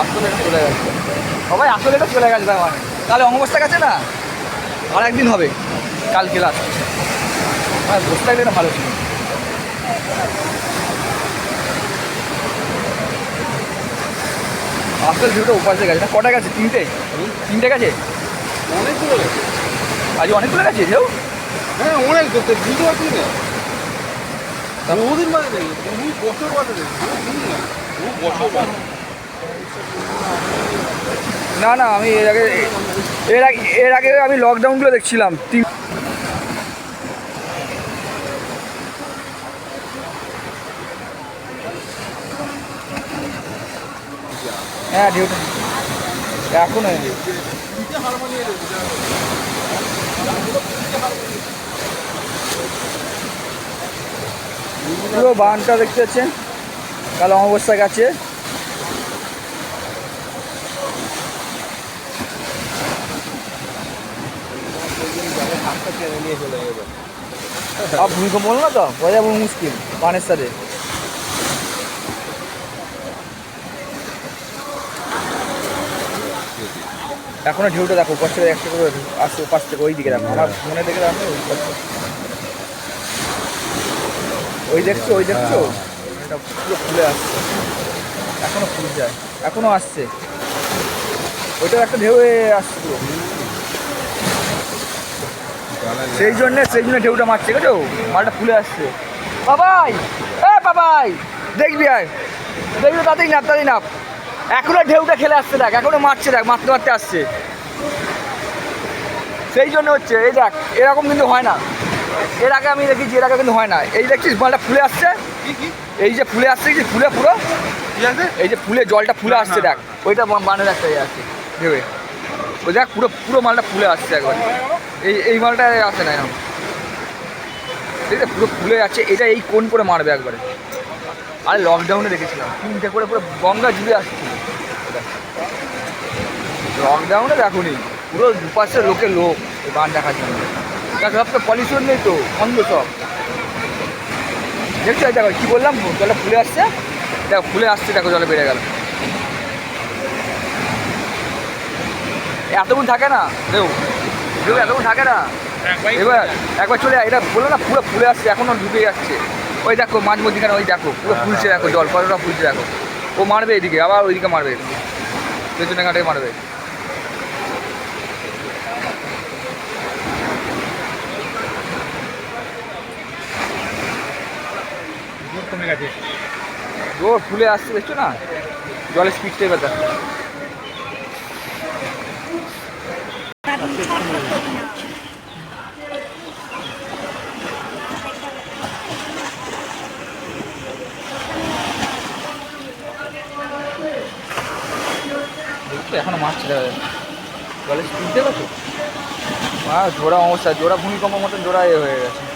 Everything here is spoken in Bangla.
আসলে চলে গেছে। সবাই আসলে এটা চলে গেছে মানে তাহলে অমাবস্যা গেছে না? আর একদিন হবে কালকে লাস্ট হ্যাঁ বসে থাকলে এটা ভালো ছিল। আসল ভিউটা উপাসে গেছে। না কটা গেছে? তিনটে? তিনটে গেছে? অনেকগুলো গেছে। আজ অনেকগুলো গেছে ঢেউ হ্যাঁ অনেক গেছে বুঝতে পারছি না? বহুদিন বাদে দেখি বহু বছর বাদে দেখি বহুদিন না বহু বছর বাদে। না না, আমি এর আগে এর আগে এর আগে আমি লকডাউনগুলো দেখছিলাম। তিন হ্যাঁ ঢেউটা এখন পুরো বানটা দেখতে পাচ্ছেন? কাল অমাবস্যা গেছে হাতটা চলে যাবে আর ভূমিকম্প বলো না তো বোঝা মুশকিল বানের সাথে এখনও ঢেউটা দেখো পাশ থেকে একটা করে আসছে পাশ থেকে ওই দিকে দেখো আমার মনে দেখে দেখো ওই দেখছ ওই দেখছ এটা পুরো ফুলে আসছে এখনও ফুল যায় এখনও আসছে ওইটাও একটা ঢেউ আসছে পুরো সেই জন্য সেই জন্য ঢেউটা মারছে গেছো মালটা ফুলে আসছে। বাবাই এ বাবাই দেখবি, আয়। দেখবি তাতেই নাপ তাতেই নাপ। এখনও ঢেউটা খেলে আসছে, দেখ। এখনও মারছে, দেখ, মারতে মারতে আসছে। সেই জন্য হচ্ছে, এই দেখ, এরকম কিন্তু হয় না। এর আগে আমি দেখেছি, এর আগে কিন্তু হয় না। এই দেখছিস, মালটা ফুলে আসছে? এই যে ফুলে আসছে যে ফুলে পুরো। এই যে ফুলে, জলটা ফুলে আসছে, দেখ। ওইটা বা- বানের একটা ইয়ে আছে ভেবে ওই দেখ, পুরো পুরো মালটা ফুলে আসছে, একবার। এই এই মালটা আসে না এখন। আছে পুরো ফুলে যাচ্ছে, এটা এই কোন করে মারবে একবারে? আরে লকডাউনে দেখেছিলাম তিনটে করে পুরো গঙ্গা জুড়ে আসছে। লকডাউনে দেখো দেখুনি পুরো দুপাশে লোকে লোক, এই বান দেখার জন্য। দেখ, সব তো পলিউশন নেই তো, অন্ধ সব। দেখছ দেখো, কী বললাম? জলটা ফুলে আসছে। দেখো ফুলে আসছে, দেখো, জলে বেড়ে গেল। এতক্ষণ থাকে না? দেউ দেউ এতক্ষণ থাকে না? এবার একবার চলে এটা বলল না পুরো ফুলে আসছে এখনও ঢুকে যাচ্ছে। ওই দেখো মাঝ মধ্যিখানে ওই দেখো পুরো ফুলছে দেখো জল কতটা ফুলছে দেখো। ও মারবে এদিকে আবার ওইদিকে মারবে। পেছনে ঘাটে মারবে। জোর ফুলে আসছে দেখছ না? জলের স্পিডটা এবার দেখো দেখছ এখনও মাছ দেখা যাবে জলের স্পিড দেখো তো? মা, জোড়া অবস্থা জোড়া ভূমিকম্প মতন জোড়া এ হয়ে গেছে।